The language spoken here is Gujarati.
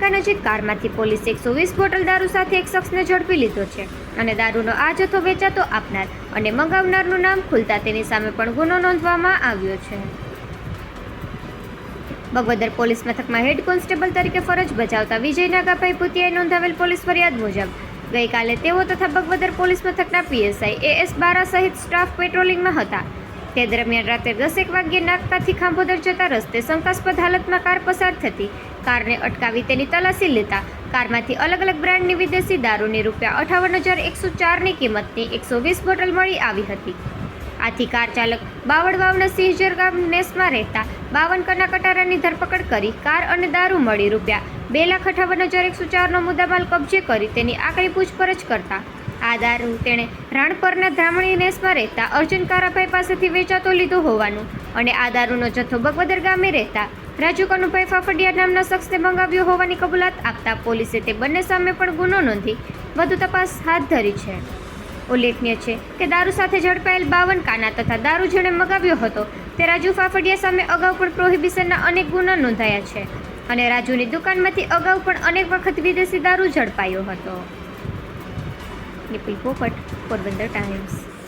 કારમાંથી પોલીસે એકસો વીસ બોટલ દારૂ સાથે એક શખ્સને ઝડપી લીધો છે અને દારૂનો આ જથ્થો વેચાતો આપનાર અને મંગાવનારનું નામ ખુલતા તેની સામે પણ ગુનો નોંધવામાં આવ્યો છે. બગવદર પોલીસ મથકમાં હેડ કોન્સ્ટેબલ તરીકે ફરજ બજાવતા વિજય નાગાભાઈ પુતિયાએ નોંધાવેલ પોલીસ ફરિયાદ મુજબ, ગઈકાલે તેઓ તથા બગવદર પોલીસ મથકના પીએસઆઈ એએસ બારા સહિત સ્ટાફ પેટ્રોલિંગમાં હતા. તે દરમિયાન રાત્રે દસેક વાગ્યે નાગતાથી ખાંભોદર જતા રસ્તે શંકાસ્પદ હાલતમાં કાર પસાર થતી. કારને અટકાવી તેની તલાશી લેતા કારમાંથી અલગ અલગ બ્રાન્ડની વિદેશી દારૂની રૂપિયા અઠાવન હજાર એકસો ચારની કિંમતની એકસો વીસ બોટલ મળી આવી હતી. આથી કાર ચાલક બાવળવાવના સિંહજર ગામ નેસમાં રહેતા બાવન કના કટારાની ધરપકડ કરી કાર અને દારૂ મળી રૂપિયા બે લાખ અઠાવન હજાર એકસો ચારનો મુદ્દામાલ કબજે કરી તેની આકરી પૂછપરછ કરતા આ દારૂ તેણે રાણપરના ધામણીને રહેતા અર્જુન કારાભાઈ પાસેથી વેચાતો લીધો હોવાનું અને આ દારૂનો જથ્થો બગવદર ગામે રહેતા રાજુ કનુભાઈ ફાફડિયા નામના શખ્સને મંગાવ્યો હોવાની કબૂલાત આપતા પોલીસે તે બંને સામે પણ ગુનો નોંધી વધુ તપાસ હાથ ધરી છે. ઉલ્લેખનીય છે કે દારૂ સાથે ઝડપાયેલ બાવન કાના તથા દારૂ જેણે મગાવ્યો હતો તે રાજુ ફાફડિયા સામે અગાઉ પણ પ્રોહિબિશનના અનેક ગુના નોંધાયા છે અને રાજુની દુકાનમાંથી અગાઉ પણ અનેક વખત વિદેશી દારૂ ઝડપાયો હતો. people but for winter times.